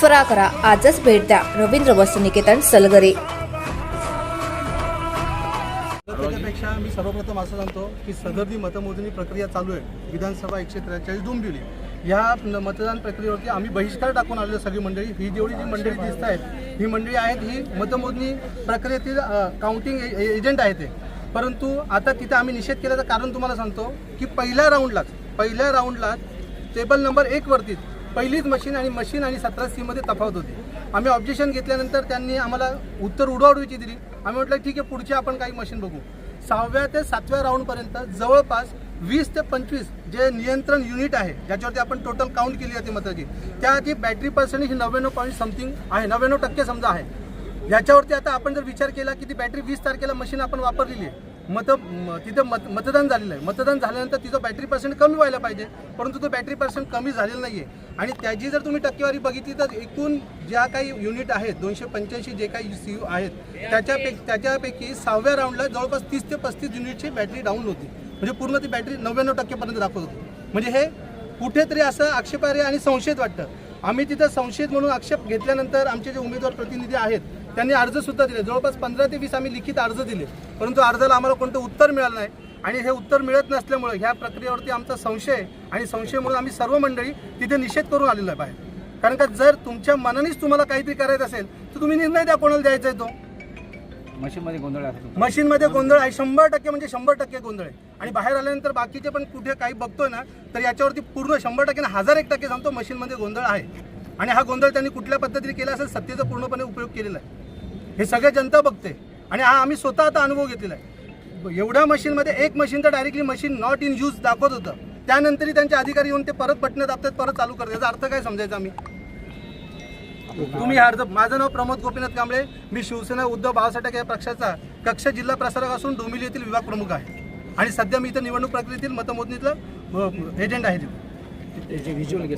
फरा करा आजच भेट द्या. रवींद्र वस्तुनिकेतन सलगरे. त्याच्यापेक्षा मी सर्वप्रथम असं सांगतो की सदरदी मतमोजणी प्रक्रिया चालू आहे. विधानसभा एकशे त्रेचाळीस डोंबिवली ह्या मतदान प्रक्रियेवरती आम्ही बहिष्कार टाकून आलेलो सगळी मंडळी. ही जेवढी जी मंडळी दिसत आहेत ही मंडळी आहेत ही मतमोजणी प्रक्रियेतील काउंटिंग एजंट आहेत ते. परंतु आता तिथे आम्ही निषेध केल्याचं कारण तुम्हाला सांगतो की पहिल्या राऊंडलाच पहिल्या राऊंडलाच टेबल नंबर एकवरती पहिलीच मशीन आणि मशीन आणि सतरा सीमध्ये तफावत होती. आम्ही ऑब्जेक्शन घेतल्यानंतर त्यांनी आम्हाला उत्तर उडवाडवीची दिली. आम्ही म्हटलं ठीक आहे पुढची आपण काही मशीन बघू. सहाव्या ते सातव्या राऊंडपर्यंत जवळपास वीस ते पंचवीस जे नियंत्रण युनिट आहे ज्याच्यावरती आपण टोटल काउंट केली जाते मताची त्याची बॅटरी पर्सेंटेज ही नव्याण्णव पॉईंट समथिंग आहे नव्याण्णव टक्के समजा आहे. याच्यावरती आता आपण जर विचार केला की ती बॅटरी वीस तारखेला मशीन आपण वापरलेली आहे मत तिथं मत मतदान झालेलं आहे. मतदान झाल्यानंतर तिचं बॅटरी पर्सेंट कमी व्हायला पाहिजे परंतु तो बॅटरी पर्सेंट कमी झालेला नाही आहे आणि त्याची जर तुम्ही टक्केवारी बघितली तर एकूण ज्या काही युनिट आहेत दोनशे पंच्याऐंशी जे काही सी यू आहेत त्याच्यापैकी त्याच्यापैकी सहाव्या राऊंडला जवळपास तीस ते पस्तीस युनिटची बॅटरी डाऊन होती. म्हणजे पूर्ण ती बॅटरी नव्याण्णव टक्केपर्यंत दाखवत होती. म्हणजे हे कुठेतरी असं आक्षेपार्ह आणि संशयित वाटतं. आम्ही तिथं संशयित म्हणून आक्षेप घेतल्यानंतर आमचे जे उमेदवार प्रतिनिधी आहेत त्यांनी अर्ज सुद्धा दिले. जवळपास पंधरा ते वीस आम्ही लिखित अर्ज दिले. परंतु अर्जाला आम्हाला कोणतं उत्तर मिळालं नाही आणि हे उत्तर मिळत नसल्यामुळे ह्या प्रक्रियेवरती आमचा संशय आणि संशय म्हणून आम्ही सर्व मंडळी तिथे निषेध करून आलेलो आहे. बाहेर कारण का जर तुमच्या मनानेच तुम्हाला काहीतरी करायचं असेल तर तुम्ही निर्णय द्या कोणाला द्यायचा आहे तो. मशीनमध्ये गोंधळ मशीनमध्ये गोंधळ आहे शंभर टक्के म्हणजे शंभर टक्के गोंधळ आहे. आणि बाहेर आल्यानंतर बाकीचे पण कुठे काही बघतोय ना तर याच्यावरती पूर्ण शंभर टक्के ना हजार एक टक्के सांगतो मशीनमध्ये गोंधळ आहे. आणि हा गोंधळ त्यांनी कुठल्या पद्धतीने केला असेल सत्तेचा पूर्णपणे उपयोग केलेला आहे. हे सगळे जनता बघते. आणि हा आम्ही स्वतः आता अनुभव घेतलेला आहे. एवढ्या मशीनमध्ये एक मशीन तर directly machine not in use दाखवत होतं. त्यानंतरही त्यांचे अधिकारी येऊन ते परत बटणं दाबतात परत चालू करतात. याचा अर्थ काय समजायचा आम्ही? तुम्ही अर्ज माझं नाव प्रमोद गोपीनाथ कांबळे. मी शिवसेना उद्धव बाळासाहेब या पक्षाचा कक्ष जिल्हा प्रसारक असून डोंबिवली येथील विभाग प्रमुख आहे. आणि सध्या मी इथं निवडणूक प्रक्रियेतील मतमोजणीतलं एजंट आहे. तिथे व्हिज्युअल घे